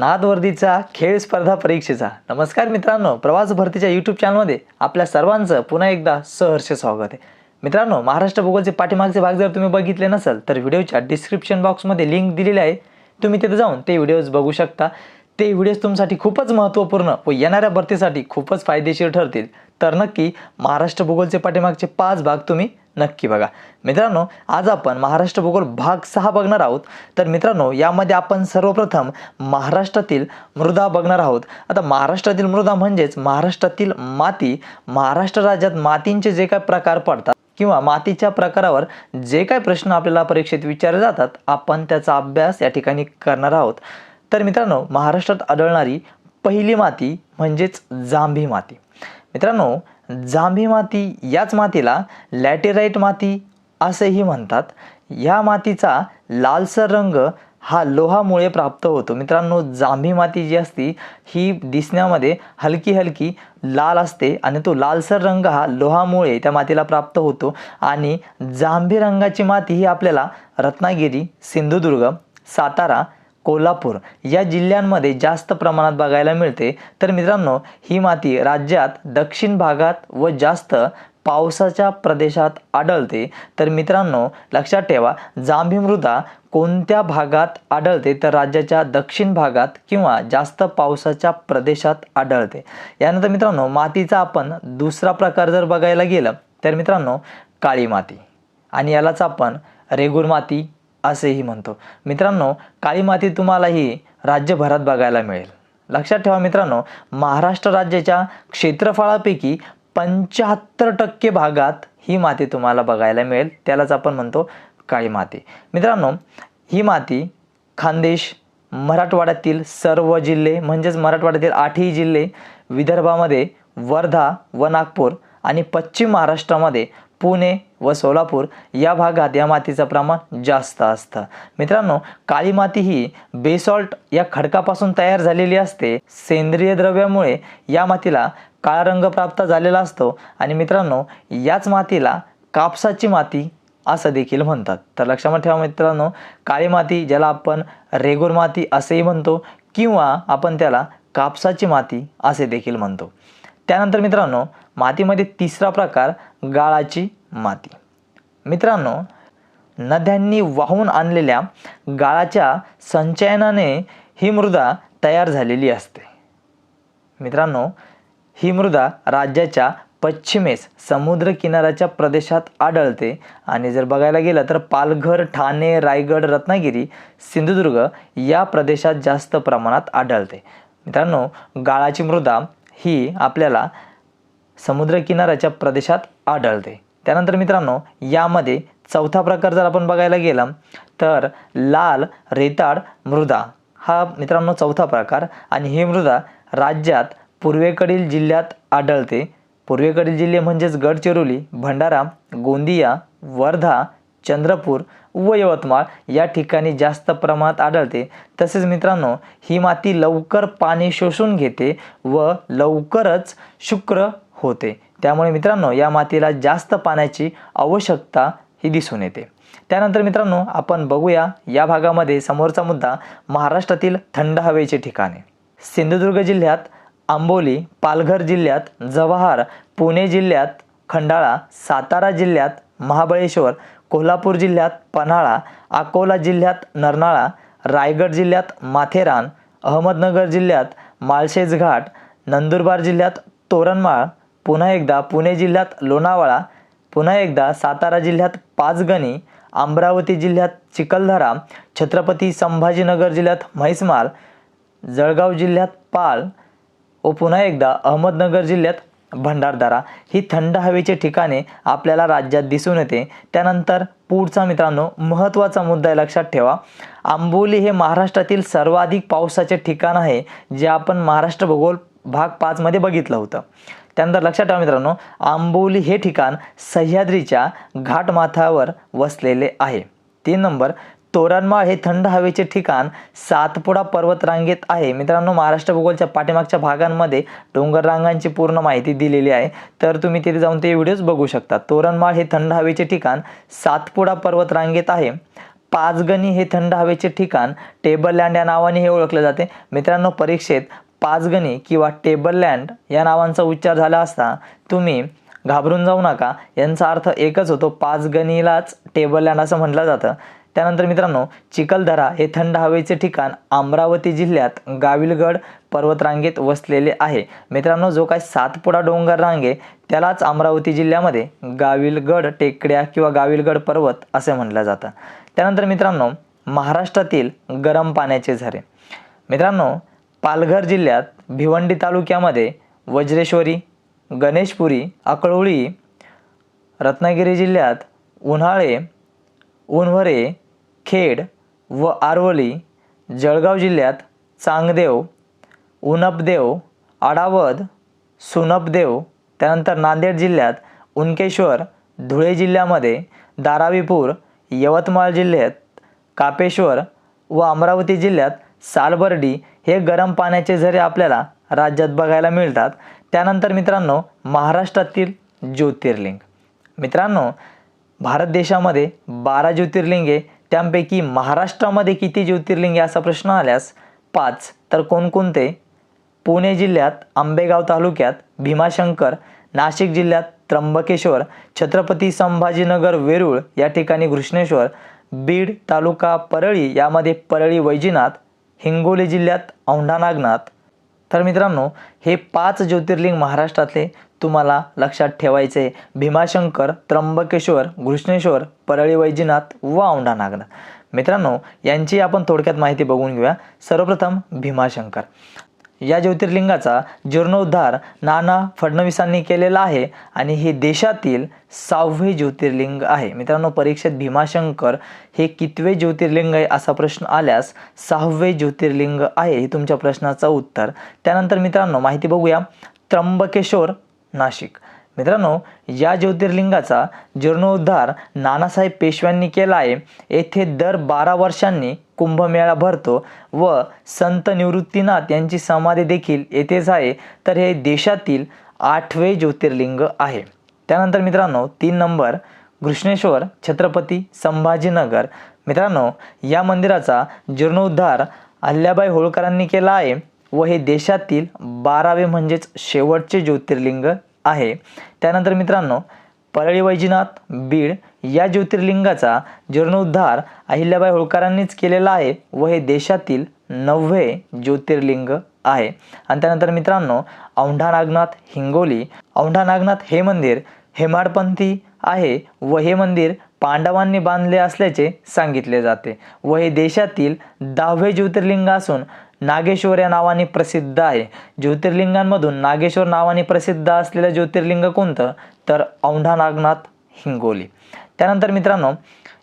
नादवर्दीचा खेळ स्पर्धा परीक्षेचा. नमस्कार मित्रांनो प्रवास भरतीच्या यूट्यूब चॅनलमध्ये आपल्या सर्वांचं पुन्हा एकदा सहर्ष स्वागत आहे. मित्रांनो महाराष्ट्र भूगोलचे पाठीमागचे भाग जर तुम्ही बघितले नसेल तर व्हिडिओच्या डिस्क्रिप्शन बॉक्समध्ये लिंक दिलेली आहे. तुम्ही तिथे जाऊन ते व्हिडिओज बघू शकता. ते व्हिडिओज तुमच्यासाठी खूपच महत्त्वपूर्ण व येणाऱ्या भरतीसाठी खूपच फायदेशीर ठरतील. तर नक्की महाराष्ट्र भूगोलचे पाठीमागचे पाच भाग तुम्ही नक्की बघा. मित्रांनो आज आपण महाराष्ट्र भूगोल भाग सहा बघणार आहोत. तर मित्रांनो यामध्ये आपण सर्वप्रथम महाराष्ट्रातील मृदा बघणार आहोत. आता महाराष्ट्रातील मृदा म्हणजेच महाराष्ट्रातील माती. महाराष्ट्र राज्यात मातींचे जे काय प्रकार पडतात किंवा मातीच्या प्रकारावर जे काय प्रश्न आपल्याला परीक्षेत विचारले जातात आपण त्याचा अभ्यास या ठिकाणी करणार आहोत. तर मित्रांनो महाराष्ट्रात आढळणारी पहिली माती म्हणजेच जांभी माती. मित्रांनो जांभी माती याच मातीला लॅटेराईट माती असेही म्हणतात. या मातीचा लालसर रंग हा लोहामुळे प्राप्त होतो. मित्रांनो जांभी माती जी असती ही दिसण्यामध्ये हलकी हलकी लाल असते आणि तो लालसर रंग हा लोहामुळे त्या मातीला प्राप्त होतो. आणि जांभी रंगाची माती ही आपल्याला रत्नागिरी सिंधुदुर्ग सातारा कोल्हापूर या जिल्ह्यांमध्ये जास्त प्रमाणात बघायला मिळते. तर मित्रांनो ही माती राज्यात दक्षिण भागात व जास्त पावसाच्या प्रदेशात आढळते. तर मित्रांनो लक्षात ठेवा जांभी मृदा कोणत्या भागात आढळते? तर राज्याच्या दक्षिण भागात किंवा जास्त पावसाच्या प्रदेशात आढळते. यानंतर मित्रांनो मातीचा आपण दुसरा प्रकार जर बघायला गेलं तर मित्रांनो काळी माती. आणि यालाच आपण रेगूर माती असेही म्हणतो. मित्रांनो काळी माती तुम्हालाही राज्यभरात बघायला मिळेल. लक्षात ठेवा मित्रांनो महाराष्ट्र राज्याच्या क्षेत्रफळापैकी पंच्याहत्तर टक्के भागात ही माती तुम्हाला बघायला मिळेल. त्यालाच आपण म्हणतो काळी माती. मित्रांनो ही माती खानदेश मराठवाड्यातील सर्व जिल्हे म्हणजेच मराठवाड्यातील आठही जिल्हे विदर्भामध्ये वर्धा व नागपूर आणि पश्चिम महाराष्ट्रामध्ये पुणे व सोलापूर या भागात या मातीचं प्रमाण जास्त असतं. मित्रांनो काळी माती ही बेसॉल्ट या खडकापासून तयार झालेली असते. सेंद्रिय द्रव्यामुळे या मातीला काळा रंग प्राप्त झालेला असतो आणि मित्रांनो याच मातीला कापसाची माती असं देखील म्हणतात. तर लक्षात ठेवा मित्रांनो काळी माती ज्याला आपण रेगोर माती असेही म्हणतो किंवा आपण त्याला कापसाची माती असे देखील म्हणतो. त्यानंतर मित्रांनो मातीमध्ये तिसरा प्रकार गाळाची माती. मित्रांनो नद्यांनी वाहून आणलेल्या गाळाच्या संचयनाने ही मृदा तयार झालेली असते. मित्रांनो ही मृदा राज्याच्या पश्चिमेस समुद्र किनाऱ्याच्या प्रदेशात आढळते आणि जर बघायला गेलं तर पालघर ठाणे रायगड रत्नागिरी सिंधुदुर्ग या प्रदेशात जास्त प्रमाणात आढळते. मित्रांनो गाळाची मृदा ही आपल्याला समुद्रकिनाऱ्याच्या प्रदेशात आढळते. त्यानंतर मित्रांनो यामध्ये चौथा प्रकार जर आपण बघायला गेलं तर लाल रेताड मृदा हा मित्रांनो चौथा प्रकार आणि ही मृदा राज्यात पूर्वेकडील जिल्ह्यात आढळते. पूर्वेकडील जिल्हे म्हणजेच गडचिरोली भंडारा गोंदिया वर्धा चंद्रपूर व यवतमाळ या ठिकाणी जास्त प्रमाणात आढळते. तसेच मित्रांनो ही माती लवकर पाणी शोषून घेते व लवकरच शुक्र होते. त्यामुळे मित्रांनो या मातीला जास्त पाण्याची आवश्यकता ही दिसून येते. त्यानंतर मित्रांनो आपण बघूया या भागामध्ये समोरचा मुद्दा महाराष्ट्रातील थंड हवेचे ठिकाणे सिंधुदुर्ग जिल्ह्यात आंबोली पालघर जिल्ह्यात जव्हार पुणे जिल्ह्यात खंडाळा सातारा जिल्ह्यात महाबळेश्वर कोल्हापूर जिल्ह्यात पन्हाळा अकोला जिल्ह्यात नरनाळा रायगड जिल्ह्यात माथेरान अहमदनगर जिल्ह्यात माळशेज घाट नंदुरबार जिल्ह्यात तोरणमाळ पुन्हा एकदा पुणे जिल्ह्यात लोणावळा पुन्हा एकदा सातारा जिल्ह्यात पाचगणी अमरावती जिल्ह्यात चिखलदरा छत्रपती संभाजीनगर जिल्ह्यात म्हैसमाळ जळगाव जिल्ह्यात पाल व पुन्हा एकदा अहमदनगर जिल्ह्यात भंडारदारा ही थंड हवेचे ठिकाणे आपल्याला राज्यात दिसून येते. त्यानंतर पुढचा मित्रांनो महत्त्वाचा मुद्दा आहे लक्षात ठेवा. आंबोली हे महाराष्ट्रातील सर्वाधिक पावसाचे ठिकाण आहे जे आपण महाराष्ट्र भूगोल भाग पाचमध्ये बघितलं होतं. त्यानंतर लक्षात ठेवा मित्रांनो आंबोली हे ठिकाण सह्याद्रीच्या घाटमाथ्यावर वसलेले आहे. तीन नंबर तोरणमाळ हे थंड हवेचे ठिकाण सातपुडा पर्वत रांगेत आहे. मित्रांनो महाराष्ट्र भूगोलच्या पाठीमागच्या भागांमध्ये डोंगर रांगांची पूर्ण माहिती दिलेली आहे. तर तुम्ही तिथे जाऊन ते व्हिडिओज बघू शकता. तोरणमाळ हे थंड हवेचे ठिकाण सातपुडा पर्वत रांगेत आहे. पाचगणी हे थंड हवेचे ठिकाण टेबल लँड या नावाने हे ओळखले जाते. मित्रांनो परीक्षेत पाचगणी किंवा टेबल लँड या नावांचा उच्चार झाला असता तुम्ही घाबरून जाऊ नका. यांचा अर्थ एकच होतो पाचगणीलाच टेबल लँड असं म्हटलं जातं. त्यानंतर मित्रांनो चिखलदरा हे थंड हवेचे ठिकाण अमरावती जिल्ह्यात गाविलगड पर्वतरांगेत वसलेले आहे. मित्रांनो जो काय सातपुडा डोंगर रांगे त्यालाच अमरावती जिल्ह्यामध्ये गाविलगड टेकड्या किंवा गाविलगड पर्वत असे म्हटलं जातं. त्यानंतर मित्रांनो महाराष्ट्रातील गरम पाण्याचे झरे. मित्रांनो पालघर जिल्ह्यात भिवंडी तालुक्यामध्ये वज्रेश्वरी गणेशपुरी अकळोळी रत्नागिरी जिल्ह्यात उन्हाळे उन्हरे खेड व आरवली जळगाव जिल्ह्यात चांगदेव उनपदेव आडावद सुनपदेव त्यानंतर नांदेड जिल्ह्यात उनकेश्वर धुळे जिल्ह्यामध्ये दारावीपूर यवतमाळ जिल्ह्यात कापेश्वर व अमरावती जिल्ह्यात सालबर्डी हे गरम पाण्याचे झरे आपल्याला राज्यात बघायला मिळतात. त्यानंतर मित्रांनो महाराष्ट्रातील ज्योतिर्लिंग. मित्रांनो भारत देशामध्ये बारा ज्योतिर्लिंगे त्यांपैकी महाराष्ट्रामध्ये किती ज्योतिर्लिंगे असा प्रश्न आल्यास पाच. तर कोणकोणते? पुणे जिल्ह्यात आंबेगाव तालुक्यात भीमाशंकर नाशिक जिल्ह्यात त्र्यंबकेश्वर छत्रपती संभाजीनगर वेरूळ या ठिकाणी घृष्णेश्वर बीड तालुका परळी यामध्ये परळी वैजीनाथ हिंगोली जिल्ह्यात औंढा नागनाथ. तर मित्रांनो हे पाच ज्योतिर्लिंग महाराष्ट्रातले तुम्हाला लक्षात ठेवायचे भीमाशंकर त्र्यंबकेश्वर घृष्णेश्वर परळी वैजीनाथ व औंढा नागनाथ मित्रांनो यांची आपण थोडक्यात माहिती बघून घेऊया. सर्वप्रथम भीमाशंकर. या ज्योतिर्लिंगाचा जीर्णोद्धार नाना फडणवीसांनी केलेला आहे आणि हे देशातील सहावे ज्योतिर्लिंग आहे. मित्रांनो परीक्षेत भीमाशंकर हे कितवे ज्योतिर्लिंग आहे असा प्रश्न आल्यास सहावे ज्योतिर्लिंग आहे हे तुमच्या प्रश्नाचं उत्तर. त्यानंतर मित्रांनो माहिती बघूया. त्र्यंबकेश्वर नाशिक. मित्रांनो या ज्योतिर्लिंगाचा जीर्णोद्धार नानासाहेब पेशव्यांनी केला आहे. येथे दर बारा वर्षांनी कुंभमेळा भरतो व संत निवृत्तीनाथ यांची समाधी देखील येथेच आहे. तर हे देशातील आठवे ज्योतिर्लिंग आहे. त्यानंतर मित्रांनो तीन नंबर घृष्णेश्वर छत्रपती संभाजीनगर. मित्रांनो या मंदिराचा जीर्णोद्धार अल्ल्याबाई होळकरांनी केला आहे. व हे देशातील बारावे म्हणजेच शेवटचे ज्योतिर्लिंग आहे. त्यानंतर मित्रांनो परळी वैजनाथ बीड या ज्योतिर्लिंगाचा जीर्णोद्धार अहिल्याबाई होळकरांनीच केलेला आहे व हे देशातील नववे ज्योतिर्लिंग आहे. आणि त्यानंतर मित्रांनो औंढा नागनाथ हिंगोली. औंढा नागनाथ हे मंदिर हेमाडपंथी आहे व हे मंदिर पांडवांनी बांधले असल्याचे सांगितले जाते. व हे देशातील दहावे ज्योतिर्लिंग असून नागेश्वर या नावाने प्रसिद्ध आहे. ज्योतिर्लिंगांमधून नागेश्वर नावाने प्रसिद्ध असलेलं ज्योतिर्लिंग कोणतं? तर औंढा नागनाथ हिंगोली. त्यानंतर मित्रांनो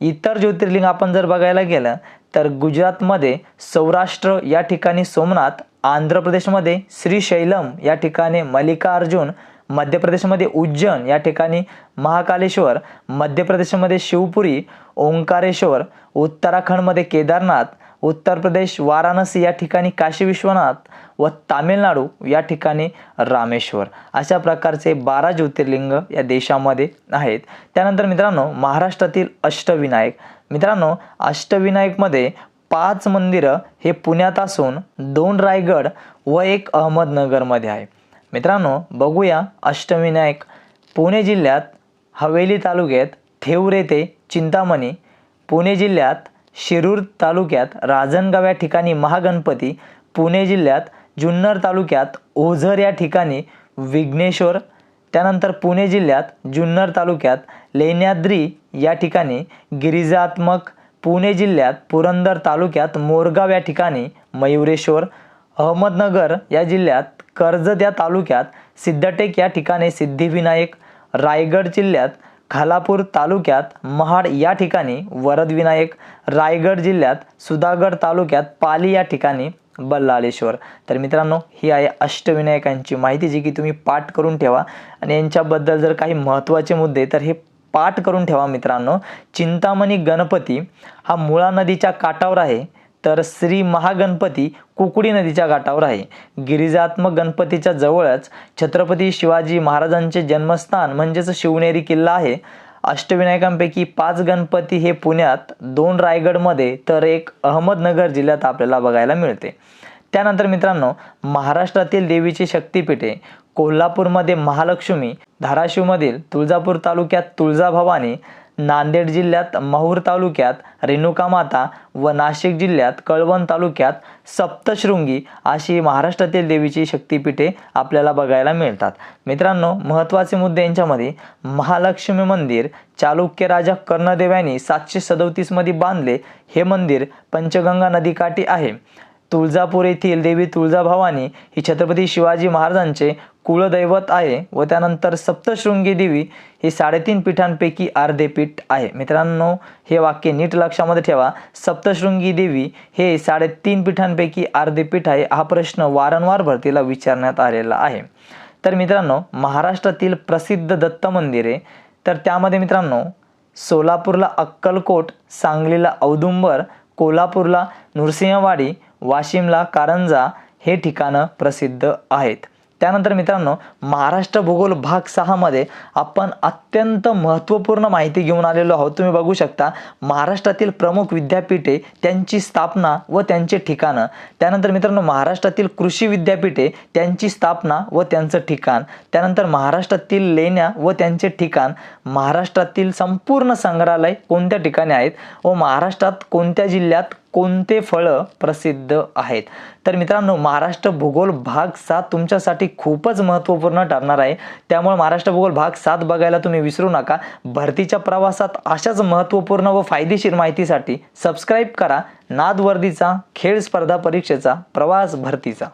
इतर ज्योतिर्लिंग आपण जर बघायला गेलं तर गुजरातमध्ये सौराष्ट्र या ठिकाणी सोमनाथ आंध्र प्रदेशमध्ये श्रीशैलम या ठिकाणी मल्लिकार्जुन मध्य प्रदेशमध्ये उज्जैन या ठिकाणी महाकालेश्वर मध्य प्रदेशमध्ये शिवपुरी ओंकारेश्वर उत्तराखंडमध्ये केदारनाथ उत्तर प्रदेश वाराणसी या ठिकाणी काशी विश्वनाथ व तामिळनाडू या ठिकाणी रामेश्वर. अशा प्रकारचे बारा ज्योतिर्लिंग या देशामध्ये आहेत. त्यानंतर मित्रांनो महाराष्ट्रातील अष्टविनायक. मित्रांनो अष्टविनायकमध्ये पाच मंदिरं हे पुण्यात असून दोन रायगड व एक अहमदनगरमध्ये आहे. मित्रांनो बघूया अष्टविनायक. पुणे जिल्ह्यात हवेली तालुक्यात थेऊर येथे चिंतामणी. पुणे जिल्ह्यात शिरूर तालुक्यात राजनगाव या ठिकाणी महागणपती पुणे जिल्ह्यात जुन्नर तालुक्यात ओझर या ठिकाणी विघ्नेश्वर त्यानंतर पुणे जिल्ह्यात जुन्नर तालुक्यात लेण्याद्री या ठिकाणी गिरिजात्मक पुणे जिल्ह्यात पुरंदर तालुक्यात मोरगाव या ठिकाणी मयुरेश्वर अहमदनगर या जिल्ह्यात कर्जत या तालुक्यात सिद्धटेक या ठिकाणी सिद्धिविनायक रायगड जिल्ह्यात खालापूर तालुक्यात महाड या ठिकाणी वरदविनायक रायगड जिल्ह्यात सुधागड तालुक्यात पाली या ठिकाणी बल्लाळेश्वर. तर मित्रांनो ही आहे अष्टविनायकांची माहिती जी की तुम्ही पाठ करून ठेवा. आणि यांच्याबद्दल जर काही महत्त्वाचे मुद्दे तर हे पाठ करून ठेवा मित्रांनो. चिंतामणी गणपती हा मुळा नदीच्या काठावर आहे. तर श्री महागणपती कुकडी नदीच्या घाटावर आहे. गिरिजात्मक गणपतीच्या जवळच छत्रपती शिवाजी महाराजांचे जन्मस्थान म्हणजेच शिवनेरी किल्ला आहे. अष्टविनायकांपैकी पाच गणपती हे पुण्यात दोन रायगडमध्ये तर एक अहमदनगर जिल्ह्यात आपल्याला बघायला मिळते. त्यानंतर मित्रांनो महाराष्ट्रातील देवीची शक्तिपीठे कोल्हापूरमध्ये महालक्ष्मी धाराशिवमधील तुळजापूर तालुक्यात तुळजाभवानी नांदेड जिल्ह्यात माहूर तालुक्यात रेणुका माता व नाशिक जिल्ह्यात कळवण तालुक्यात सप्तशृंगी अशी महाराष्ट्रातील देवीची शक्तिपीठे आपल्याला बघायला मिळतात. मित्रांनो महत्त्वाचे मुद्दे यांच्यामध्ये महालक्ष्मी मंदिर चालुक्य राजा कर्णदेव यांनी सातशे सदोतीसमध्ये बांधले हे मंदिर पंचगंगा नदीकाठी आहे. तुळजापूर येथील देवी तुळजाभवानी ही छत्रपती शिवाजी महाराजांचे कुळदैवत आहे व त्यानंतर सप्तशृंगी देवी ही साडेतीन पीठांपैकी अर्धे पीठ आहे. मित्रांनो हे वाक्य नीट लक्षामध्ये ठेवा. सप्तशृंगी देवी हे साडेतीन पीठांपैकी अर्धे पीठ आहे हा प्रश्न वारंवार भरतीला विचारण्यात आलेला आहे. तर मित्रांनो महाराष्ट्रातील प्रसिद्ध दत्त मंदिरे तर त्यामध्ये मित्रांनो सोलापूरला अक्कलकोट सांगलीला औदुंबर कोल्हापूरला नृसिंहवाडी वाशिमला कारंजा हे ठिकाणं प्रसिद्ध आहेत. त्यानंतर मित्रांनो महाराष्ट्र भूगोल भाग सहामध्ये आपण अत्यंत महत्त्वपूर्ण माहिती घेऊन आलेलो आहोत. तुम्ही बघू शकता महाराष्ट्रातील प्रमुख विद्यापीठे त्यांची स्थापना व त्यांचे ठिकाणं. त्यानंतर मित्रांनो महाराष्ट्रातील कृषी विद्यापीठे त्यांची स्थापना व त्यांचं ठिकाण. त्यानंतर महाराष्ट्रातील लेण्या व त्यांचे ठिकाण. महाराष्ट्रातील संपूर्ण संग्रहालय कोणत्या ठिकाणी आहेत? व महाराष्ट्रात कोणत्या जिल्ह्यात कोणते फळं प्रसिद्ध आहेत? तर मित्रांनो महाराष्ट्र भूगोल भाग सात तुमच्यासाठी खूपच महत्त्वपूर्ण ठरणार आहे. त्यामुळे महाराष्ट्र भूगोल भाग सात बघायला तुम्ही विसरू नका. भरतीच्या प्रवासात अशाच महत्त्वपूर्ण व फायदेशीर माहितीसाठी सबस्क्राईब करा. नाद वर्दीचा खेळ स्पर्धा परीक्षेचा प्रवास भरतीचा.